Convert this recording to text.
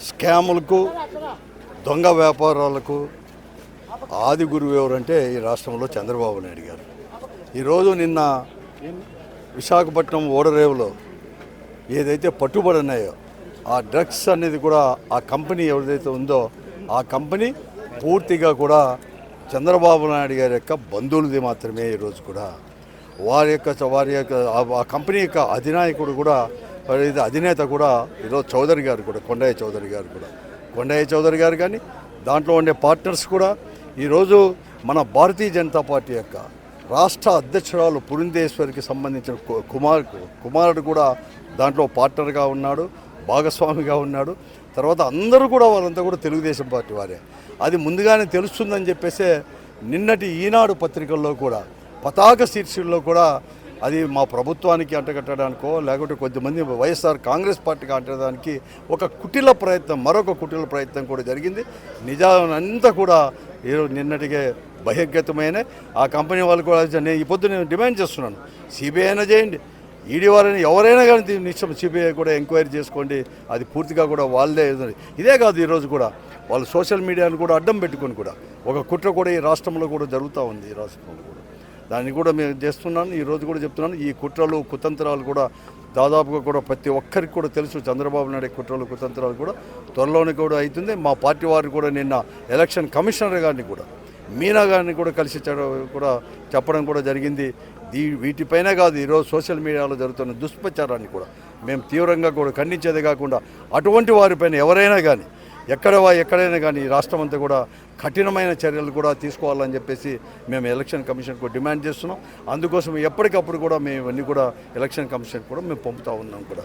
స్కాములకు దొంగ వ్యాపారాలకు ఆది గురువు ఎవరంటే ఈ రాష్ట్రంలో చంద్రబాబు నాయుడు గారు. ఈరోజు నిన్న విశాఖపట్నం ఓడరేవులో ఏదైతే పట్టుబడి ఉన్నాయో ఆ డ్రగ్స్ అనేది కూడా ఆ కంపెనీ ఎవరిదైతే ఉందో ఆ కంపెనీ పూర్తిగా కూడా చంద్రబాబు నాయుడు గారి యొక్క బంధువులది మాత్రమే ఈరోజు కూడా. వారి యొక్క వారి యొక్క ఆ- కంపెనీ యొక్క అధినాయకుడు కూడా ఇది అధినేత కూడా ఈరోజు చౌదరి గారు కూడా కొండయ్య చౌదరి గారు కూడా. కొండయ్య చౌదరి గారు కానీ దాంట్లో ఉండే పార్ట్నర్స్ కూడా ఈరోజు మన భారతీయ జనతా పార్టీ యొక్క రాష్ట్ర అధ్యక్షురాలు పురిందేశ్వరికి సంబంధించిన కు- కుమార్ కుమారుడు కూడా దాంట్లో పార్ట్నర్గా ఉన్నాడు భాగస్వామిగా ఉన్నాడు. తర్వాత అందరూ కూడా వాళ్ళంతా కూడా తెలుగుదేశం పార్టీ వారే. అది ముందుగానే తెలుస్తుందని చెప్పేసే నిన్నటి ఈనాడు పత్రికల్లో కూడా పతాక శీర్షికల్లో కూడా అది మా ప్రభుత్వానికి అంటగట్టడానికో లేకుంటే కొద్దిమంది వైఎస్ఆర్ కాంగ్రెస్ పార్టీకి అంటడానికి ఒక కుటిల ప్రయత్నం మరొక కుటిల ప్రయత్నం కూడా జరిగింది. నిజానంతా కూడా ఈరోజు నిన్నటికే బహిర్గతమైన ఆ కంపెనీ వాళ్ళు కూడా నేను ఈ పొద్దు నేను డిమాండ్ చేస్తున్నాను. సిబిఐ అయినా చేయండి. ఈడీ వారిని ఎవరైనా కానీ నిశ్చయం సిబిఐ కూడా ఎంక్వైరీ చేసుకోండి. అది పూర్తిగా కూడా వాళ్ళే ఇదే కాదు ఈరోజు కూడా వాళ్ళు సోషల్ మీడియాను కూడా అడ్డం పెట్టుకొని కూడా ఒక కుట్ర కూడా ఈ రాష్ట్రంలో కూడా జరుగుతూ ఉంది ఈ రాష్ట్రంలో కూడా. దాన్ని కూడా మేము చేస్తున్నాను ఈరోజు కూడా చెప్తున్నాను. ఈ కుట్రలు కుతంత్రాలు కూడా దాదాపుగా కూడా ప్రతి ఒక్కరికి కూడా తెలుసు. చంద్రబాబు నాయుడు కుట్రలు కుతంత్రాలు కూడా త్వరలోనే కూడా అవుతుంది. మా పార్టీ వారు కూడా నిన్న ఎలక్షన్ కమిషనర్ గారిని కూడా మీనా గారిని కూడా కలిసి కూడా చెప్పడం కూడా జరిగింది. దీ వీటిపైనే కాదు ఈరోజు సోషల్ మీడియాలో జరుగుతున్న దుష్ప్రచారాన్ని కూడా మేము తీవ్రంగా కూడా ఖండించేదే కాకుండా అటువంటి వారిపైన ఎవరైనా కానీ ఎక్కడ వా- ఎక్కడైనా కానీ రాష్ట్రం అంతా కూడా కఠినమైన చర్యలు కూడా తీసుకోవాలని చెప్పేసి మేము ఎలక్షన్ కమిషన్కు డిమాండ్ చేస్తున్నాం. అందుకోసం ఎప్పటికప్పుడు కూడా మేము ఇవన్నీ కూడా ఎలక్షన్ కమిషన్ కూడా మేము పంపుతా ఉన్నాం కూడా.